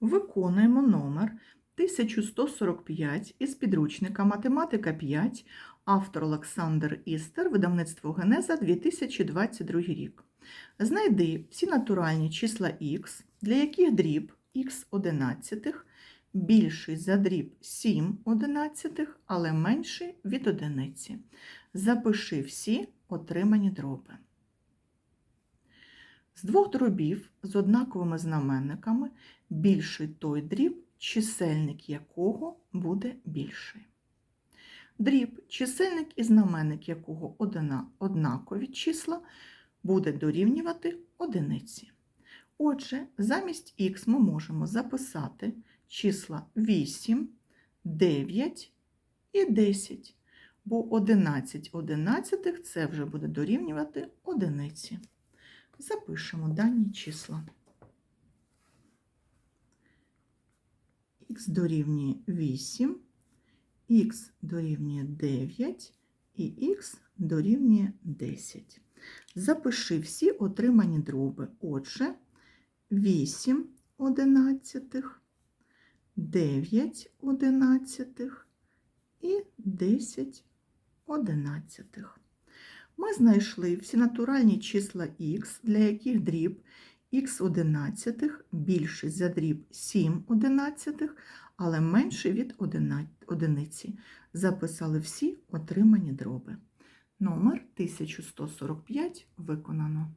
Виконуємо номер 1145 із підручника Математика 5, автор Олександр Істер, видавництво Генеза 2022 рік. Знайди всі натуральні числа х, для яких дріб х одинадцятих більший за дріб 7 одинадцятих, але менший від одиниці. Запиши всі отримані дроби. З двох дробів з однаковими знаменниками більший той дріб, чисельник якого буде більший. Дріб, чисельник і знаменник якого однакові числа, буде дорівнювати одиниці. Отже, замість х ми можемо записати числа 8, 9 і 10, бо 11 одинадцятих це вже буде дорівнювати одиниці. Запишемо дані числа. Х дорівнює 8, х дорівнює 9 і х дорівнює 10. Запиши всі отримані дроби. Отже, 8 одинадцятих, 9 одинадцятих і 10 одинадцятих. Ми знайшли всі натуральні числа х, для яких дріб х одинадцятих більший за дріб 7 одинадцятих, але менший від одиниці. Записали всі отримані дроби. Номер 1145 виконано.